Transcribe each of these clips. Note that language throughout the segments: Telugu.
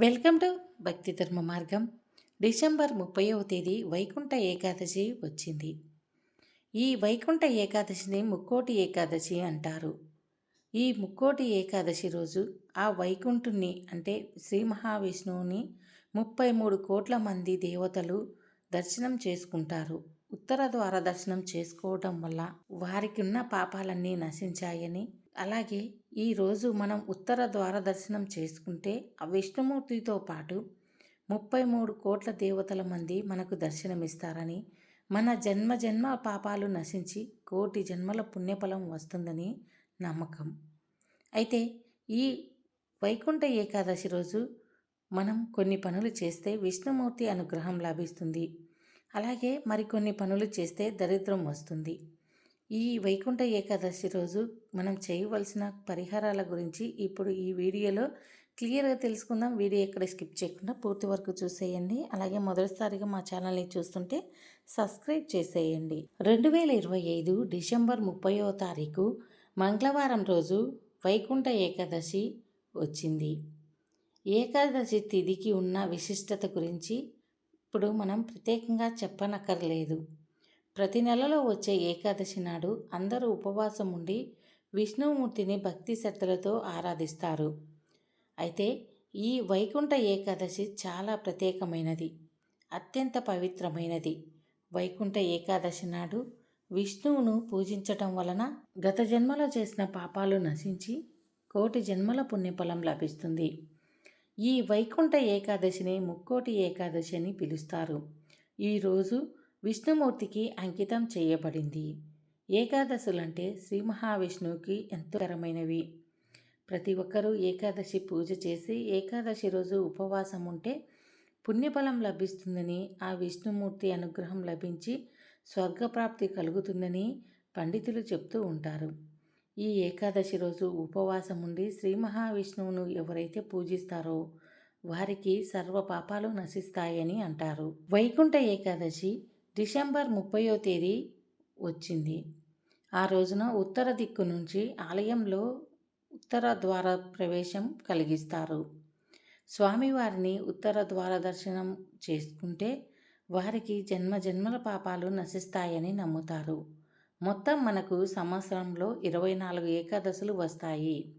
వెల్కమ్ టు భక్తి ధర్మ మార్గం. డిసెంబర్ ముప్పైవ తేదీ వైకుంఠ ఏకాదశి వచ్చింది. ఈ వైకుంఠ ఏకాదశిని ముక్కోటి ఏకాదశి అంటారు. ఈ ముక్కోటి ఏకాదశి రోజు ఆ వైకుంఠుని అంటే శ్రీ మహావిష్ణువుని ముప్పై మూడు కోట్ల మంది దేవతలు దర్శనం చేసుకుంటారు. ఉత్తర ద్వార దర్శనం చేసుకోవడం వల్ల వారికి ఉన్న పాపాలన్నీ నశించాయని అలాగే ఈరోజు మనం ఉత్తర ద్వార దర్శనం చేసుకుంటే ఆ విష్ణుమూర్తితో పాటు ముప్పై మూడు కోట్ల దేవతల మంది మనకు దర్శనమిస్తారని మన జన్మ జన్మ పాపాలు నశించి కోటి జన్మల పుణ్యఫలం వస్తుందని నమ్మకం. అయితే ఈ వైకుంఠ ఏకాదశి రోజు మనం కొన్ని పనులు చేస్తే విష్ణుమూర్తి అనుగ్రహం లభిస్తుంది. అలాగే మరికొన్ని పనులు చేస్తే దరిద్రం వస్తుంది. ఈ వైకుంఠ ఏకాదశి రోజు మనం చేయవలసిన పరిహారాల గురించి ఇప్పుడు ఈ వీడియోలో క్లియర్గా తెలుసుకుందాం. వీడియో ఎక్కడ స్కిప్ చేయకుండా పూర్తి వరకు చూసేయండి. అలాగే మొదటిసారిగా మా ఛానల్ని చూస్తుంటే సబ్స్క్రైబ్ చేసేయండి. రెండు వేల ఇరవై ఐదు డిసెంబర్ ముప్పయో తారీఖు మంగళవారం రోజు వైకుంఠ ఏకాదశి వచ్చింది. ఏకాదశి తిథికి ఉన్న విశిష్టత గురించి ఇప్పుడు మనం ప్రత్యేకంగా చెప్పనక్కర్లేదు. ప్రతి నెలలో వచ్చే ఏకాదశి నాడు అందరూ ఉపవాసం ఉండి విష్ణుమూర్తిని భక్తి శ్రద్ధలతో ఆరాధిస్తారు. అయితే ఈ వైకుంఠ ఏకాదశి చాలా ప్రత్యేకమైనది అత్యంత పవిత్రమైనది. వైకుంఠ ఏకాదశి నాడు విష్ణువును పూజించటం వలన గత జన్మలో చేసిన పాపాలు నశించి కోటి జన్మల పుణ్యఫలం లభిస్తుంది. ఈ వైకుంఠ ఏకాదశిని ముక్కోటి ఏకాదశి అని పిలుస్తారు. ఈరోజు విష్ణుమూర్తికి అంకితం చేయబడింది. ఏకాదశులంటే శ్రీ మహావిష్ణువుకి ఎంతోకరమైనవి ప్రతి ఒక్కరూ ఏకాదశి పూజ చేసి ఏకాదశి రోజు ఉపవాసం ఉంటే పుణ్యఫలం లభిస్తుందని ఆ విష్ణుమూర్తి అనుగ్రహం లభించి స్వర్గప్రాప్తి కలుగుతుందని పండితులు చెప్తూ ఉంటారు. ఈ ఏకాదశి రోజు ఉపవాసం ఉండి శ్రీ మహావిష్ణువును ఎవరైతే పూజిస్తారో వారికి సర్వ పాపాలు నశిస్తాయని అంటారు. వైకుంఠ ఏకాదశి డిసెంబర్ ముప్పయో తేదీ వచ్చింది. ఆ రోజున ఉత్తర దిక్కు నుంచి ఆలయంలో ఉత్తర ద్వార ప్రవేశం కలిగిస్తారు. స్వామివారిని ఉత్తర ద్వార దర్శనం చేసుకుంటే వారికి జన్మ జన్మల పాపాలు నశిస్తాయని నమ్ముతారు. మొత్తం మనకు సంవత్సరంలో ఇరవై నాలుగు ఏకాదశులు వస్తాయి.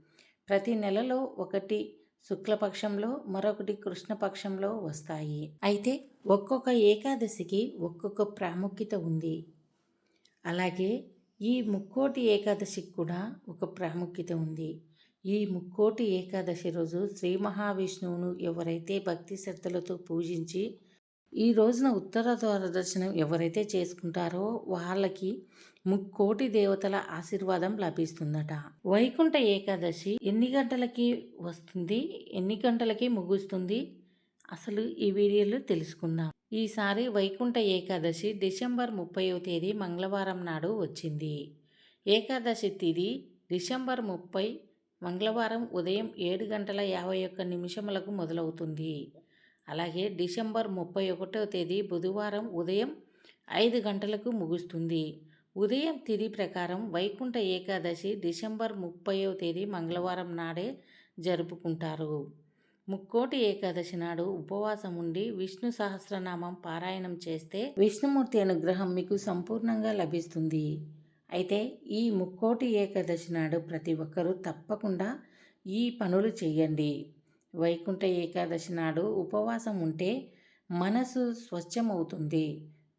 ప్రతి నెలలో ఒకటి శుక్లపక్షంలో మరొకటి కృష్ణపక్షంలో వస్తాయి. అయితే ఒక్కొక్క ఏకాదశికి ఒక్కొక్క ప్రాముఖ్యత ఉంది. అలాగే ఈ ముక్కోటి ఏకాదశికి కూడా ఒక ప్రాముఖ్యత ఉంది. ఈ ముక్కోటి ఏకాదశి రోజు శ్రీ మహావిష్ణువును ఎవరైతే భక్తి శ్రద్ధలతో పూజించి ఈ రోజున ఉత్తర ద్వార దర్శనం ఎవరైతే చేసుకుంటారో వాళ్ళకి ముక్కోటి దేవతల ఆశీర్వాదం లభిస్తుందట. వైకుంఠ ఏకాదశి ఎన్ని గంటలకి వస్తుంది? ఎన్ని గంటలకి ముగుస్తుంది? అసలు ఈ వీడియోలో తెలుసుకుందాం. ఈసారి వైకుంఠ ఏకాదశి డిసెంబర్ ముప్పైవ తేదీ మంగళవారం నాడు వచ్చింది. ఏకాదశి తిథి డిసెంబర్ ముప్పై మంగళవారం ఉదయం ఏడు గంటల యాభై ఒక్క నిమిషములకు మొదలవుతుంది. అలాగే డిసెంబర్ ముప్పై ఒకటో తేదీ బుధవారం ఉదయం ఐదు గంటలకు ముగుస్తుంది. ఉదయం తిథి ప్రకారం వైకుంఠ ఏకాదశి డిసెంబర్ ముప్పయో తేదీ మంగళవారం నాడే జరుపుకుంటారు. ముక్కోటి ఏకాదశి నాడు ఉపవాసం ఉండి విష్ణు సహస్రనామం పారాయణం చేస్తే విష్ణుమూర్తి అనుగ్రహం మీకు సంపూర్ణంగా లభిస్తుంది. అయితే ఈ ముక్కోటి ఏకాదశి నాడు ప్రతి ఒక్కరూ తప్పకుండా ఈ పనులు చేయండి. వైకుంఠ ఏకాదశి నాడు ఉపవాసం ఉంటే మనసు స్వచ్ఛమవుతుంది.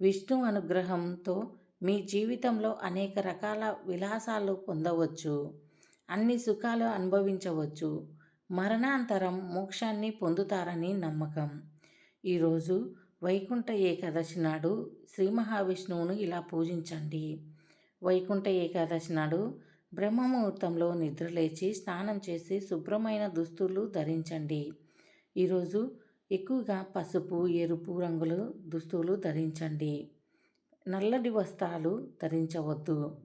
విష్ణు అనుగ్రహంతో మీ జీవితంలో అనేక రకాల విలాసాలు పొందవచ్చు. అన్ని సుఖాలు అనుభవించవచ్చు. మరణాంతరం మోక్షాన్ని పొందుతారని నమ్మకం. ఈరోజు వైకుంఠ ఏకాదశి నాడు శ్రీ మహావిష్ణువును ఇలా పూజించండి. వైకుంఠ ఏకాదశి నాడు బ్రహ్మముహూర్తంలో నిద్రలేచి స్నానం చేసి శుభ్రమైన దుస్తులు ధరించండి. ఈరోజు ఎక్కువగా పసుపు ఎరుపు రంగులు దుస్తులు ధరించండి. నల్లటి వస్త్రాలు ధరించవద్దు.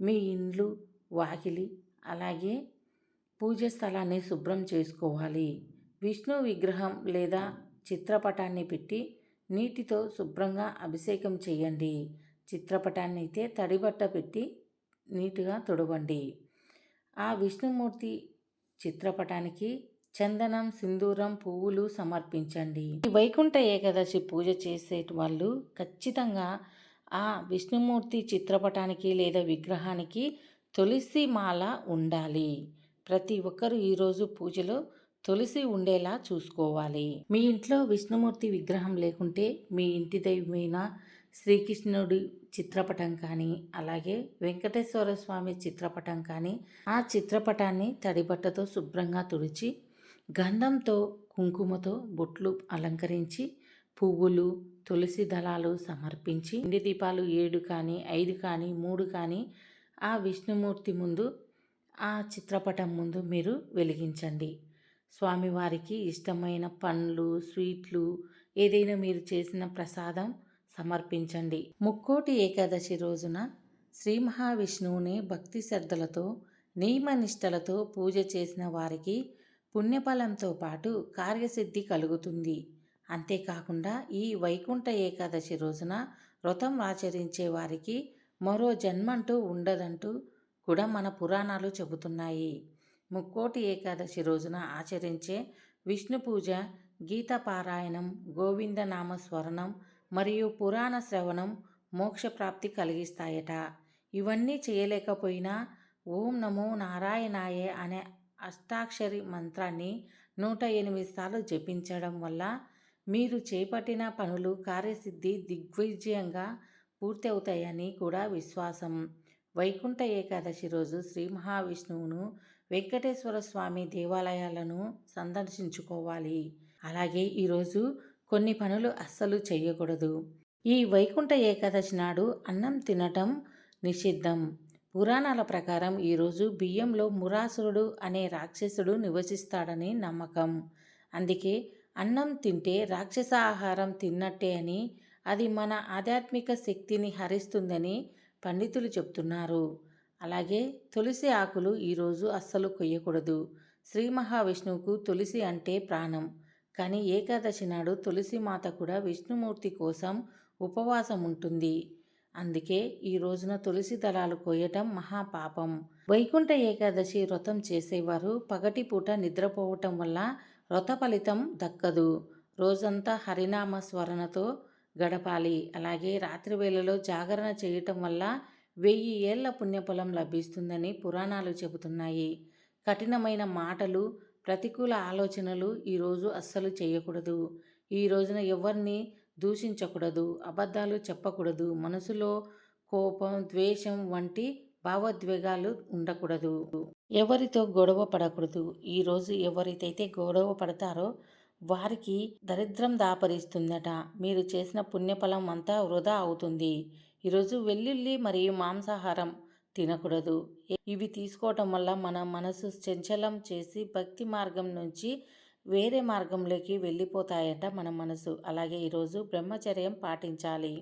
మీ ఇండ్లు వాకిలి అలాగే పూజ స్థలాన్ని శుభ్రం చేసుకోవాలి. విష్ణు విగ్రహం లేదా చిత్రపటాన్ని పెట్టి నీటితో శుభ్రంగా అభిషేకం చేయండి. చిత్రపటాన్ని అయితే తడిబట్ట పెట్టి నీట్గా తుడవండి. ఆ విష్ణుమూర్తి చిత్రపటానికి చందనం సింధూరం పువ్వులు సమర్పించండి. ఈ వైకుంఠ ఏకాదశి పూజ చేసే వాళ్ళు ఖచ్చితంగా ఆ విష్ణుమూర్తి చిత్రపటానికి లేదా విగ్రహానికి తులసి మాల ఉండాలి. ప్రతి ఒక్కరూ ఈరోజు పూజలో తులసి ఉండేలా చూసుకోవాలి. మీ ఇంట్లో విష్ణుమూర్తి విగ్రహం లేకుంటే మీ ఇంటి దైవమైన శ్రీకృష్ణుడి చిత్రపటం కానీ అలాగే వెంకటేశ్వర స్వామి చిత్రపటం కానీ ఆ చిత్రపటాన్ని తడిబట్టతో శుభ్రంగా తుడిచి గంధంతో కుంకుమతో బొట్లు అలంకరించి పువ్వులు తులసి దళాలు సమర్పించి ఇంటి దీపాలు ఏడు కానీ ఐదు కానీ మూడు కానీ ఆ విష్ణుమూర్తి ముందు ఆ చిత్రపటం ముందు మీరు వెలిగించండి. స్వామివారికి ఇష్టమైన పండ్లు స్వీట్లు ఏదైనా మీరు చేసిన ప్రసాదం సమర్పించండి. ముక్కోటి ఏకాదశి రోజున శ్రీ మహావిష్ణువుని భక్తి శ్రద్ధలతో నియమనిష్టలతో పూజ చేసిన వారికి పుణ్యఫలంతో పాటు కార్యసిద్ధి కలుగుతుంది. అంతేకాకుండా ఈ వైకుంఠ ఏకాదశి రోజున వ్రతం ఆచరించే వారికి మరో జన్మంటూ ఉండదంటూ కూడా మన పురాణాలు చెబుతున్నాయి. ముక్కోటి ఏకాదశి రోజున ఆచరించే విష్ణు పూజ గీత పారాయణం గోవిందనామ స్మరణం మరియు పురాణ శ్రవణం మోక్షప్రాప్తి కలిగిస్తాయట. ఇవన్నీ చేయలేకపోయినా ఓం నమో నారాయణాయే అనే అష్టాక్షరి మంత్రాన్ని నూట ఎనిమిది సార్లు జపించడం వల్ల మీరు చేపట్టిన పనులు కార్యసిద్ధి దిగ్విజయంగా పూర్తి అవుతాయని కూడా విశ్వాసం. వైకుంఠ ఏకాదశి రోజు శ్రీ మహావిష్ణువును వెంకటేశ్వర స్వామి దేవాలయాలను సందర్శించుకోవాలి. అలాగే ఈరోజు కొన్ని పనులు అస్సలు చేయకూడదు. ఈ వైకుంఠ ఏకాదశి నాడు అన్నం తినటం నిషిద్ధం. పురాణాల ప్రకారం ఈరోజు బియ్యంలో మురాసురుడు అనే రాక్షసుడు నివసిస్తాడని నమ్మకం. అందుకే అన్నం తింటే రాక్షస ఆహారం తిన్నట్టే అని అది మన ఆధ్యాత్మిక శక్తిని హరిస్తుందని పండితులు చెప్తున్నారు. అలాగే తులసి ఆకులు ఈరోజు అస్సలు కొయ్యకూడదు. శ్రీ మహావిష్ణువుకు తులసి అంటే ప్రాణం. కానీ ఏకాదశి నాడు తులసి మాత కూడా విష్ణుమూర్తి కోసం ఉపవాసం ఉంటుంది. అందుకే ఈ రోజున తులసి దళాలు కోయటం మహాపాపం వైకుంఠ ఏకాదశి వ్రతం చేసేవారు పగటిపూట నిద్రపోవటం వల్ల వ్రత ఫలితం దక్కదు. రోజంతా హరినామ స్మరణతో గడపాలి. అలాగే రాత్రి వేళలో జాగరణ చేయటం వల్ల వెయ్యి ఏళ్ళ పుణ్యఫలం లభిస్తుందని పురాణాలు చెబుతున్నాయి. కఠినమైన మాటలు ప్రతికూల ఆలోచనలు ఈరోజు అస్సలు చేయకూడదు. ఈ రోజున ఎవరిని దూషించకూడదు. అబద్ధాలు చెప్పకూడదు. మనసులో కోపం ద్వేషం వంటి భావోద్వేగాలు ఉండకూడదు. ఎవరితో గొడవ పడకూడదు. ఈరోజు ఎవరితైతే గొడవ పడతారో వారికి దరిద్రం దాపరిస్తుందట. మీరు చేసిన పుణ్యఫలం అంతా వృధా అవుతుంది. ఈరోజు వెల్లుల్లి మరియు మాంసాహారం తినకూడదు. ఇవి తీసుకోవటం వల్ల మన మనసు చంచలం చేసి భక్తి మార్గం నుంచి వేరే మార్గంలోకి వెళ్ళిపోతాయట మన మనసు. అలాగే ఈరోజు బ్రహ్మచర్యం పాటించాలి.